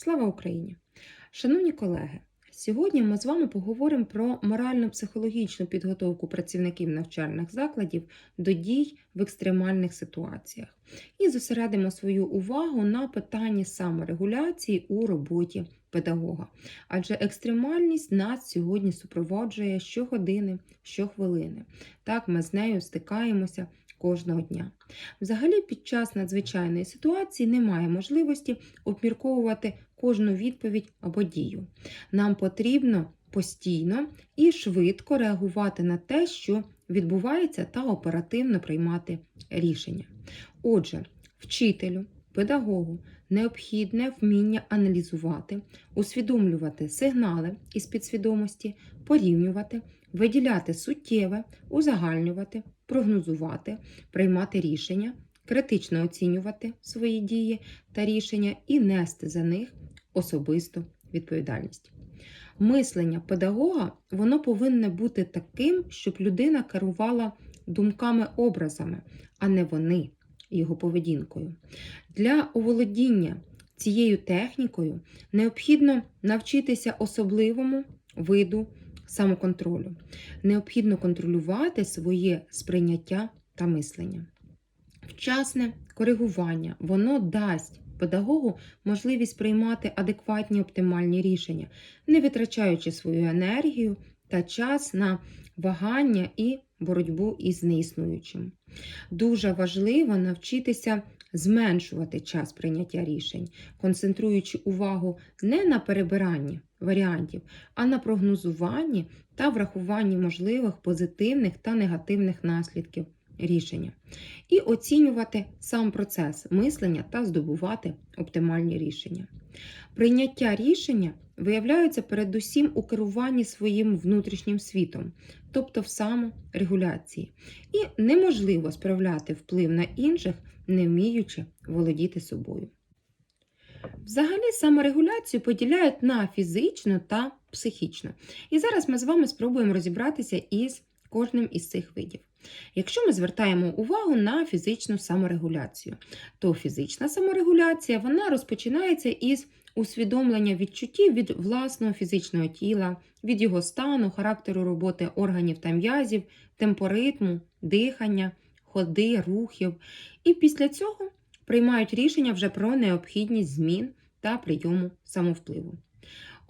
Слава Україні! Шановні колеги, сьогодні ми з вами поговоримо про морально-психологічну підготовку працівників навчальних закладів до дій в екстремальних ситуаціях і зосередимо свою увагу на питанні саморегуляції у роботі педагога. Адже екстремальність нас сьогодні супроводжує щогодини, щохвилини. Так, ми з нею стикаємося кожного дня. Взагалі, під час надзвичайної ситуації немає можливості обмірковувати кожну відповідь або дію. Нам потрібно постійно і швидко реагувати на те, що відбувається, та оперативно приймати рішення. Отже, вчителю, педагогу необхідне вміння аналізувати, усвідомлювати сигнали із підсвідомості, порівнювати, виділяти суттєве, узагальнювати, прогнозувати, приймати рішення, критично оцінювати свої дії та рішення і нести за них особисту відповідальність. Мислення педагога воно повинне бути таким, щоб людина керувала думками-образами, а не вони його поведінкою. Для оволодіння цією технікою необхідно навчитися особливому виду самоконтролю. Необхідно контролювати своє сприйняття та мислення. Вчасне коригування воно дасть педагогу можливість приймати адекватні оптимальні рішення, не витрачаючи свою енергію та час на вагання і боротьбу із неіснуючим. Дуже важливо навчитися зменшувати час прийняття рішень, концентруючи увагу не на перебиранні варіантів, а на прогнозуванні та врахуванні можливих позитивних та негативних наслідків рішення. І оцінювати сам процес мислення та здобувати оптимальні рішення. Прийняття рішення виявляється передусім у керуванні своїм внутрішнім світом, тобто в саморегуляції. І неможливо справляти вплив на інших, не вміючи володіти собою. Взагалі, саморегуляцію поділяють на фізичну та психічну. І зараз ми з вами спробуємо розібратися із кожним із цих видів. Якщо ми звертаємо увагу на фізичну саморегуляцію, то фізична саморегуляція вона розпочинається із усвідомлення відчуттів від власного фізичного тіла, від його стану, характеру роботи органів та м'язів, темпоритму, дихання, ходи, рухів. І після цього приймають рішення вже про необхідність змін та прийому самовпливу.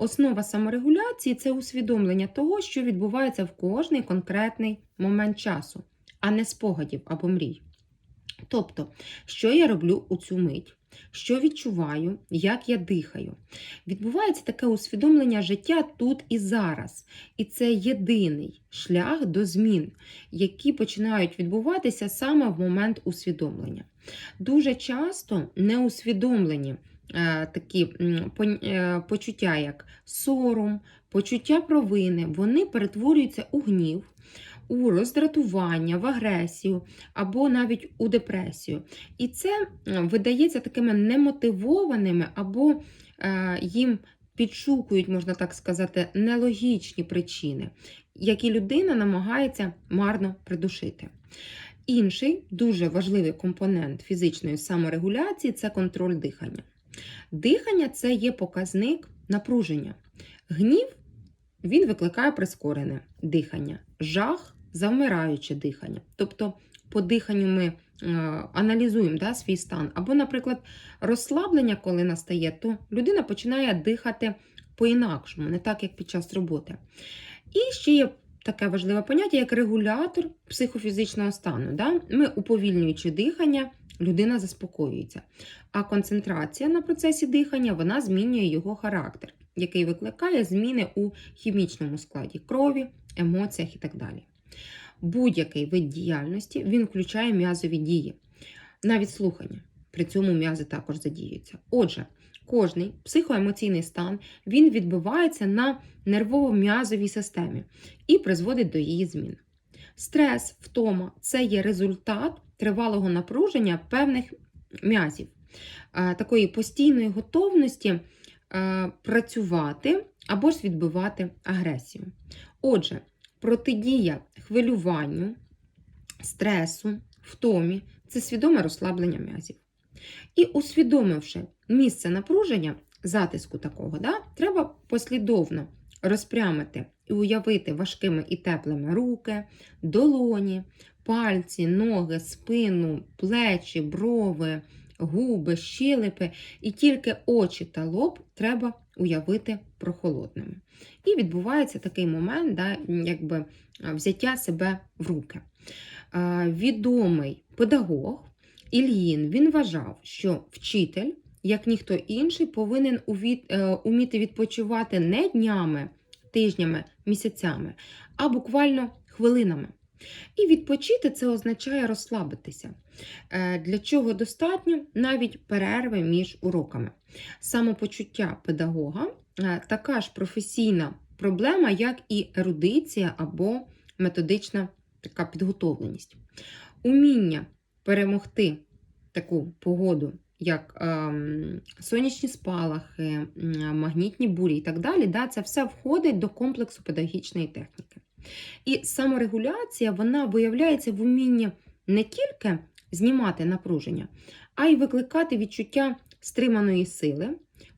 Основа саморегуляції це усвідомлення того, що відбувається в кожний конкретний момент часу, а не спогадів або мрій. Тобто, що я роблю у цю мить, що відчуваю, як я дихаю. Відбувається таке усвідомлення життя тут і зараз. І це єдиний шлях до змін, які починають відбуватися саме в момент усвідомлення. Дуже часто неусвідомлені такі м, пон- е, почуття, як сором, почуття провини, вони перетворюються у гнів, у роздратування, в агресію або навіть у депресію. І це видається такими немотивованими або е, їм підшукують, можна так сказати, нелогічні причини, які людина намагається марно придушити. Інший дуже важливий компонент фізичної саморегуляції це контроль дихання. Дихання це є показник напруження. Гнів він викликає прискорене дихання, жах завмираюче дихання. Тобто, по диханню ми е, аналізуємо да, свій стан. Або, наприклад, розслаблення, коли настає, то людина починає дихати по-інакшому, не так, як під час роботи. І ще є таке важливе поняття, як регулятор психофізичного стану. Да? Ми, уповільнюючи дихання, людина заспокоюється. А концентрація на процесі дихання вона змінює його характер, який викликає зміни у хімічному складі крові, емоціях і так далі. Будь-який вид діяльності він включає м'язові дії, навіть слухання. При цьому м'язи також задіюються. Отже, кожний психоемоційний стан він відбивається на нервово-м'язовій системі і призводить до її змін. Стрес, втома це є результат тривалого напруження певних м'язів, такої постійної готовності працювати або ж відбивати агресію. Отже, протидія хвилюванню, стресу, втомі це свідоме розслаблення м'язів. І усвідомивши місце напруження, затиску такого, да? треба послідовно розпрямити і уявити важкими і теплими руки, долоні, пальці, ноги, спину, плечі, брови, губи, щелепи, і тільки очі та лоб треба уявити прохолодними. І відбувається такий момент, да, якби взяття себе в руки. Відомий педагог Ільїн він вважав, що вчитель, як ніхто інший, повинен е, уміти відпочивати не днями, тижнями, місяцями, а буквально хвилинами. І відпочити це означає розслабитися, Е, для чого достатньо навіть перерви між уроками. Самопочуття педагога е, така ж професійна проблема, як і ерудиція або методична така підготовленість. Уміння перемогти таку погоду, як ем, сонячні спалахи, магнітні бурі і так далі, да, це все входить до комплексу педагогічної техніки. І саморегуляція вона виявляється в умінні не тільки знімати напруження, а й викликати відчуття стриманої сили,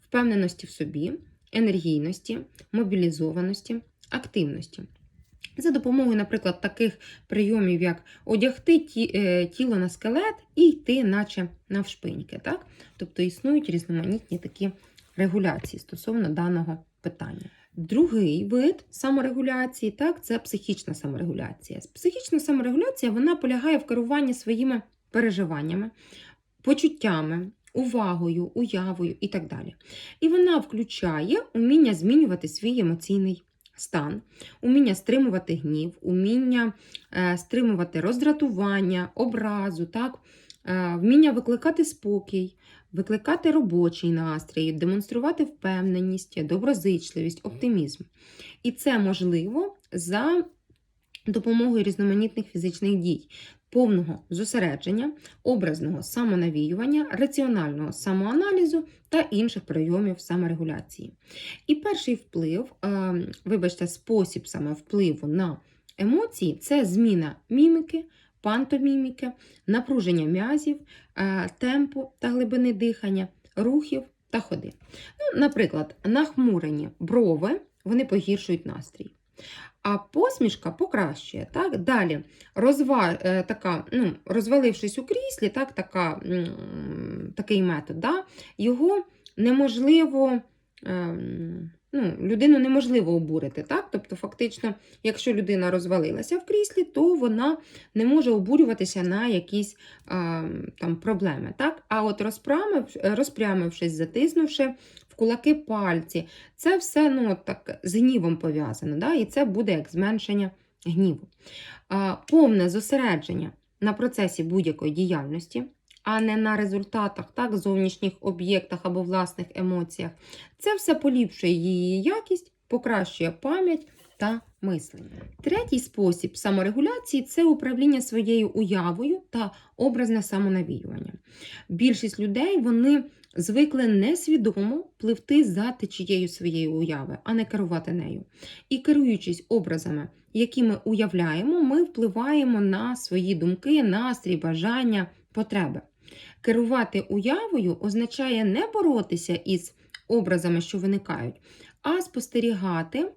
впевненості в собі, енергійності, мобілізованості, активності. За допомогою, наприклад, таких прийомів, як одягти е, тіло на скелет і йти, наче навшпиньки. Так? Тобто існують різноманітні такі регуляції стосовно даного питання. Другий вид саморегуляції так, це психічна саморегуляція. Психічна саморегуляція вона полягає в керуванні своїми переживаннями, почуттями, увагою, уявою і так далі. І вона включає уміння змінювати свій емоційний стан, уміння стримувати гнів, уміння е, стримувати роздратування, образу, так? е, вміння викликати спокій, викликати робочий настрій, демонструвати впевненість, доброзичливість, оптимізм. І це можливо за допомогою різноманітних фізичних дій, повного зосередження, образного самонавіювання, раціонального самоаналізу та інших прийомів саморегуляції. І перший вплив, е, вибачте, спосіб саме впливу на емоції це зміна міміки, пантоміміки, напруження м'язів, е, темпу та глибини дихання, рухів та ходи. Ну, наприклад, нахмурені брови вони погіршують настрій. А посмішка покращує. Так? Далі, розва, е, така, ну, розвалившись у кріслі, так, така, такий метод, да? його неможливо, ем, ну, людину неможливо обурити. Так? Тобто, фактично, якщо людина розвалилася в кріслі, то вона не може обурюватися на якісь ем, там, проблеми. Так? А от розпрямив, розпрямившись, затиснувши в кулаки пальці, це все ну, так, з гнівом пов'язано, да? і це буде як зменшення гніву. А, повне зосередження на процесі будь-якої діяльності, а не на результатах, так, зовнішніх об'єктах або власних емоціях. Це все поліпшує її якість, покращує пам'ять та мислення. Третій спосіб саморегуляції це управління своєю уявою та образне самонавіювання. Більшість людей вони звикли несвідомо пливти за течією своєї уяви, а не керувати нею. І керуючись образами, які ми уявляємо, ми впливаємо на свої думки, настрій, бажання, потреби. Керувати уявою означає не боротися із образами, що виникають, а спостерігати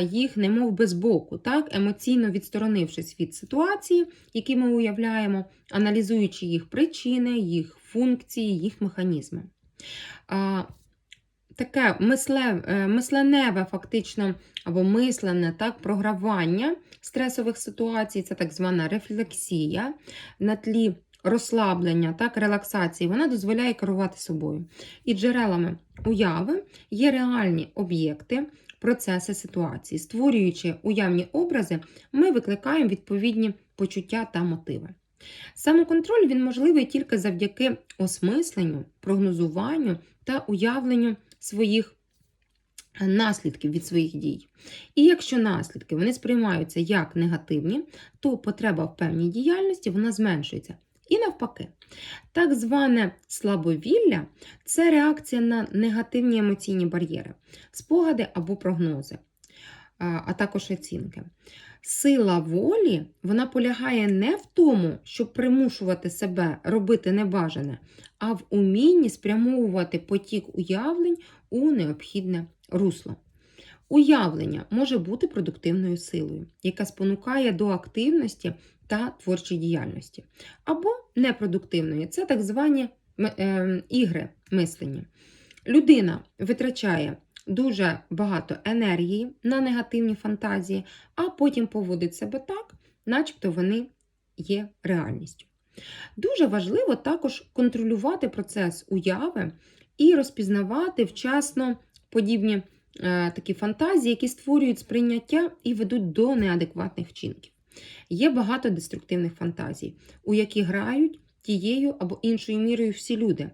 їх, немов би збоку, так, емоційно відсторонившись від ситуації, які ми уявляємо, аналізуючи їх причини, їх функції, їх механізми. Таке е, мисленеве, фактично, або мислене так, програвання стресових ситуацій, це так звана рефлексія на тлі розслаблення, так, релаксації, вона дозволяє керувати собою. І джерелами уяви є реальні об'єкти, процеси ситуації. Створюючи уявні образи, ми викликаємо відповідні почуття та мотиви. Самоконтроль він можливий тільки завдяки осмисленню, прогнозуванню та уявленню своїх наслідків від своїх дій. І якщо наслідки вони сприймаються як негативні, то потреба в певній діяльності вона зменшується. І навпаки, так зване слабовілля це реакція на негативні емоційні бар'єри, спогади або прогнози, а також оцінки. Сила волі вона полягає не в тому, щоб примушувати себе робити небажане, а в умінні спрямовувати потік уявлень у необхідне русло. Уявлення може бути продуктивною силою, яка спонукає до активності та творчої діяльності, або непродуктивною це так звані е, ігри мислення. Людина витрачає дуже багато енергії на негативні фантазії, а потім поводить себе так, начебто вони є реальністю. Дуже важливо також контролювати процес уяви і розпізнавати вчасно подібні е, такі фантазії, які створюють сприйняття і ведуть до неадекватних вчинків. Є багато деструктивних фантазій, у які грають тією або іншою мірою всі люди.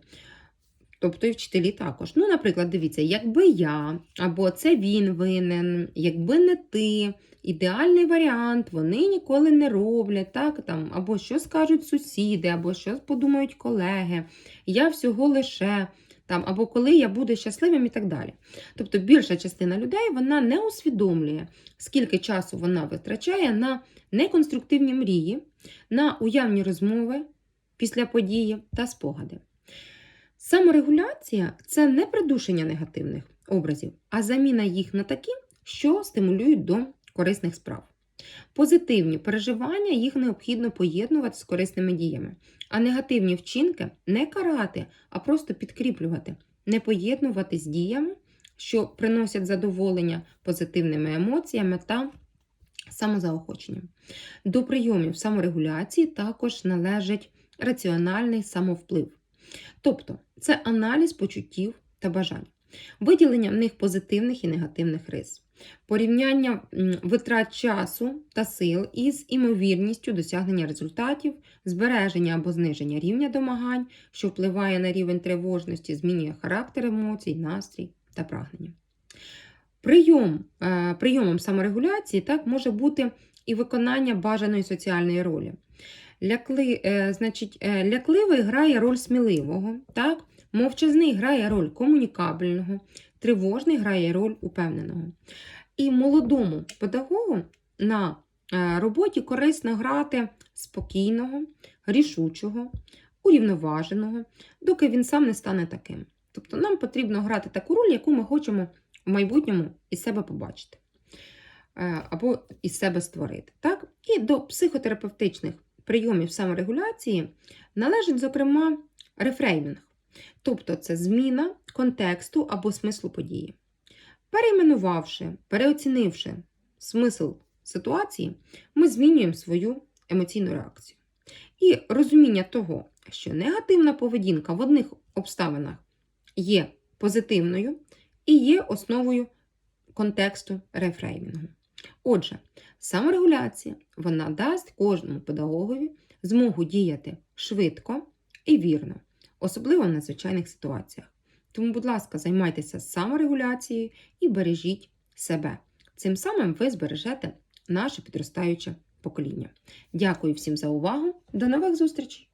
Тобто і вчителі також. Ну, наприклад, дивіться, якби я, або це він винен, якби не ти, ідеальний варіант, вони ніколи не роблять, так, там, або що скажуть сусіди, або що подумають колеги, я всього лише, там, або коли я буду щасливим і так далі. Тобто більша частина людей вона не усвідомлює, скільки часу вона витрачає на неконструктивні мрії, на уявні розмови після події та спогади. Саморегуляція це не придушення негативних образів, а заміна їх на такі, що стимулюють до корисних справ. Позитивні переживання їх необхідно поєднувати з корисними діями, а негативні вчинки не карати, а просто підкріплювати, не поєднувати з діями, що приносять задоволення позитивними емоціями та самозаохоченням. До прийомів саморегуляції також належить раціональний самовплив. Тобто це аналіз почуттів та бажань, виділення в них позитивних і негативних рис, порівняння витрат часу та сил із імовірністю досягнення результатів, збереження або зниження рівня домагань, що впливає на рівень тривожності, змінює характер емоцій, настрій та прагнення. Прийом, е, прийомом саморегуляції так, може бути і виконання бажаної соціальної ролі. Лякли, е, значить, е, лякливий грає роль сміливого, так? мовчазний грає роль комунікабельного, тривожний грає роль упевненого. І молодому педагогу на е, роботі корисно грати спокійного, рішучого, урівноваженого, доки він сам не стане таким. Тобто нам потрібно грати таку роль, яку ми хочемо в майбутньому із себе побачити е, або із себе створити. Так? І до психотерапевтичних прийомів саморегуляції належить, зокрема, рефреймінг, тобто це зміна контексту або смислу події. Перейменувавши, переоцінивши смисл ситуації, ми змінюємо свою емоційну реакцію. І розуміння того, що негативна поведінка в одних обставинах є позитивною і є основою контексту рефреймінгу. Отже, саморегуляція вона дасть кожному педагогові змогу діяти швидко і вірно, особливо в надзвичайних ситуаціях. Тому, будь ласка, займайтеся саморегуляцією і бережіть себе. Цим самим ви збережете наше підростаюче покоління. Дякую всім за увагу. До нових зустрічей!